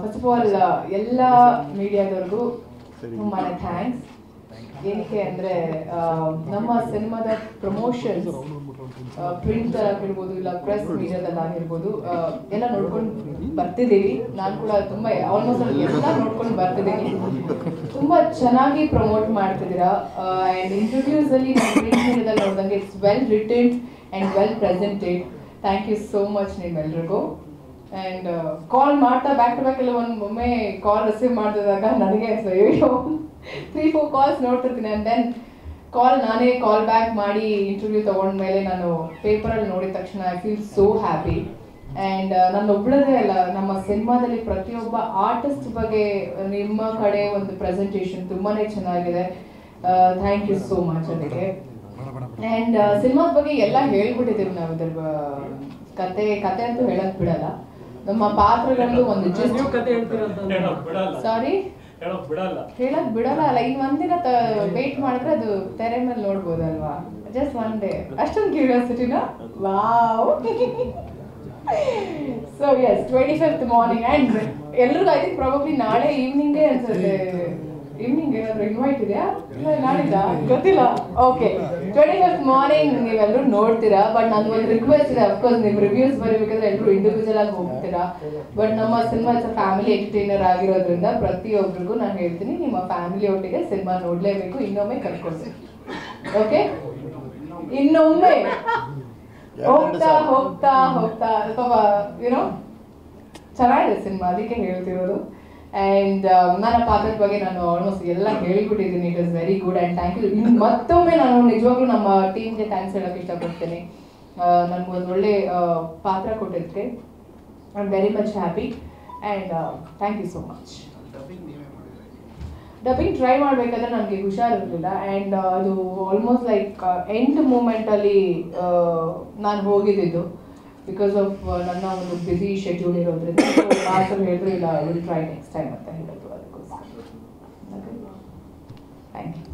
First of all ಎಲ್ಲ ಮೀಡಿಯಾದವ್ರಿಗೂ ತುಂಬಾ thanks ಏನಕ್ಕೆ ಅಂದ್ರೆ ನಮ್ಮ ಸಿನಿಮಾದ ಪ್ರಮೋಷನ್ ಪ್ರಿಂಟ್ ಆಗಿರ್ಬೋದು ಇಲ್ಲ ಪ್ರೆಸ್ ಮೀಡಿಯಾದಲ್ಲಿ ಆಗಿರ್ಬೋದು ಎಲ್ಲ ನೋಡ್ಕೊಂಡು ಬರ್ತಿದ್ದೀವಿ. ನಾನು ಕೂಡ ತುಂಬ ಆಲ್ಮೋಸ್ಟ್ ಎಲ್ಲ ನೋಡ್ಕೊಂಡು ಬರ್ತಿದ್ದೀನಿ ತುಂಬ ಚೆನ್ನಾಗಿ ಪ್ರಮೋಟ್ ಮಾಡ್ತಿದ್ದೀರಾ. ಆ್ಯಂಡ್ ಇಂಟರ್ವ್ಯೂಸಲ್ಲಿ ಪ್ರಿಂಟ್ ಮೀಡಿಯಾದಲ್ಲಿ ನೋಡಿದಂಗೆ it's well written and well presented thank you so much ನಿಮ್ಮೆಲ್ರಿಗೂ. ಆ್ಯಂಡ್ ಕಾಲ್ ಮಾಡ್ತಾ ಬ್ಯಾಕ್ ಟು ಬ್ಯಾಕ್ ಎಲ್ಲ ಒಂದು ಒಮ್ಮೆ ಕಾಲ್ ರಿಸೀವ್ ಮಾಡ್ತಿದ್ದಾಗ ನನಗೆ ತ್ರೀ ಫೋರ್ ಕಾಲ್ಸ್ ನೋಡ್ತಿರ್ತೀನಿ ಆ್ಯಂಡ್ ದೆನ್ ಕಾಲ್ ನಾನೇ ಕಾಲ್ ಬ್ಯಾಕ್ ಮಾಡಿ ಇಂಟರ್ವ್ಯೂ ತೊಗೊಂಡ್ಮೇಲೆ ನಾನು ಪೇಪರಲ್ಲಿ ನೋಡಿದ ತಕ್ಷಣ I feel so happy and ನನ್ನ ಒಬ್ಬಳದೇ ಅಲ್ಲ, ನಮ್ಮ ಸಿನಿಮಾದಲ್ಲಿ ಪ್ರತಿಯೊಬ್ಬ ಆರ್ಟಿಸ್ಟ್ ಬಗ್ಗೆ ನಿಮ್ಮ ಕಡೆ ಒಂದು ಪ್ರೆಸೆಂಟೇಷನ್ ತುಂಬಾ ಚೆನ್ನಾಗಿದೆ. ಥ್ಯಾಂಕ್ ಯು ಸೋ ಮಚ್ ಅದಕ್ಕೆ. ಆ್ಯಂಡ್ ಸಿನಿಮಾದ ಬಗ್ಗೆ ಎಲ್ಲ ಹೇಳ್ಬಿಟ್ಟಿದ್ದೀವಿ ನಾವು ಇದ್ರ ಬ- ಕತೆ ಕತೆ ಅಂತೂ ಹೇಳಕ್ ಬಿಡಲ್ಲ. ನಮ್ಮ ಪಾತ್ರಗಳದ್ದು ಒಂದು ಸಾರಿ ಹೇಳೋಕ್ ಬಿಡಲ್ಲ. ಅಲ್ಲ ಈ ಒಂದಿನ ವೇಟ್ ಮಾಡಿದ್ರೆ ಅದು ತೆರೆ ಮೇಲೆ ನೋಡ್ಬೋದಲ್ವಾ? ಜಸ್ಟ್ ಒನ್ ಡೇ ಅಷ್ಟೊಂದು ಕ್ಯೂರಿಯಾಸಿಟಿನ wow so yes twenty fifth morning and ಎಲ್ರಿಗೂ ಐ ಥಿಂಕ್ ಪ್ರಾಬಬ್ಲಿ ನಾಳೆ ಈವ್ನಿಂಗೇ ಅನ್ಸುತ್ತೆ. ಇನ್ವೈಟ್ ಇದೆಯಾ ಗೊತ್ತಿಲ್ಲ. ಓಕೆ ಟ್ವೆಂಟಿ ಫಿಫ್ತ್ ಮಾರ್ನಿಂಗ್ ನೀವೆಲ್ಲರೂ ನೋಡ್ತೀರಾ? ಬಟ್ ನಂದು ಒಂದು ರಿಕ್ವೆಸ್ಟ್ ಇದೆ. ಅಫ್ಕೋರ್ಸ್ ನೀವು ರಿವ್ಯೂಸ್ ಬರೀಬೇಕಾದ್ರೆ ಎಲ್ಲರೂ ಇಂಡಿವಿಜುವಲ್ ಆಗಿ ಹೋಗ್ತೀರಾ. ಬಟ್ ನಮ್ಮ ಸಿನಿಮಾ ಫ್ಯಾಮಿಲಿ ಎಂಟರ್ಟೈನರ್ ಆಗಿರೋದ್ರಿಂದ ಪ್ರತಿಯೊಬ್ಬರಿಗೂ ನಾನು ಹೇಳ್ತೀನಿ ನಿಮ್ಮ ಫ್ಯಾಮಿಲಿ ಒಟ್ಟಿಗೆ ಸಿನಿಮಾ ನೋಡಲೇಬೇಕು. ಇನ್ನೊಮ್ಮೆ ಕರ್ಕೊಂಡು ಓಕೆ ಇನ್ನೊಮ್ಮೆ ಹೋಗ್ತಾ ಹೋಗ್ತಾ ಹೋಗ್ತಾ ಸ್ವಲ್ಪ ಏನೋ ಚೆನ್ನಾಗಿದೆ ಸಿನಿಮಾ ಅದಕ್ಕೆ ಹೇಳ್ತಿರೋದು. ಆ್ಯಂಡ್ ನನ್ನ ಪಾತ್ರದ ಬಗ್ಗೆ ನಾನು ಆಲ್ಮೋಸ್ಟ್ ಎಲ್ಲ ಹೇಳಿಬಿಟ್ಟಿದ್ದೀನಿ it is very good and thank you ಇನ್ನು ಮತ್ತೊಮ್ಮೆ ನಾನು ನಿಜವಾಗ್ಲೂ ನಮ್ಮ ಟೀಮ್ಗೆ ಥ್ಯಾಂಕ್ಸ್ ಹೇಳೋಕೆ ಇಷ್ಟಪಡ್ತೇನೆ. ನನಗೊಂದು ಒಂದು ಒಳ್ಳೆ ಆ, ಪಾತ್ರ ಕೊಟ್ಟಿದ್ದಕ್ಕೆ. I am very much happy and thank you so much dubbing try ಮಾಡಬೇಕಾದ್ರೆ ನನಗೆ ಹುಷಾರಿರಲಿಲ್ಲ. ಆ್ಯಂಡ್ ಅದು ಆಲ್ಮೋಸ್ಟ್ ಲೈಕ್ ಎಂಡ್ ಮೂಮೆಂಟಲ್ಲಿ ನಾನು ಹೋಗಿದ್ದಿದ್ದು ಬಿಕಾಸ್ ಆಫ್ ನನ್ನ ಒಂದು ಬ್ಯುಸಿ ಶೆಡ್ಯೂಲ್ ಇರೋದ್ರಿಂದ ಮಾಸ್ಟರ್ ಹೇಳಿದ್ರು ಇಲ್ಲ ವಿಲ್ ಟ್ರೈ ನೆಕ್ಸ್ಟ್ ಟೈಮ್ ಅಂತ ಹೇಳಿದ್ರು ಅದಕ್ಕೋಸ್ಕರ. Thank you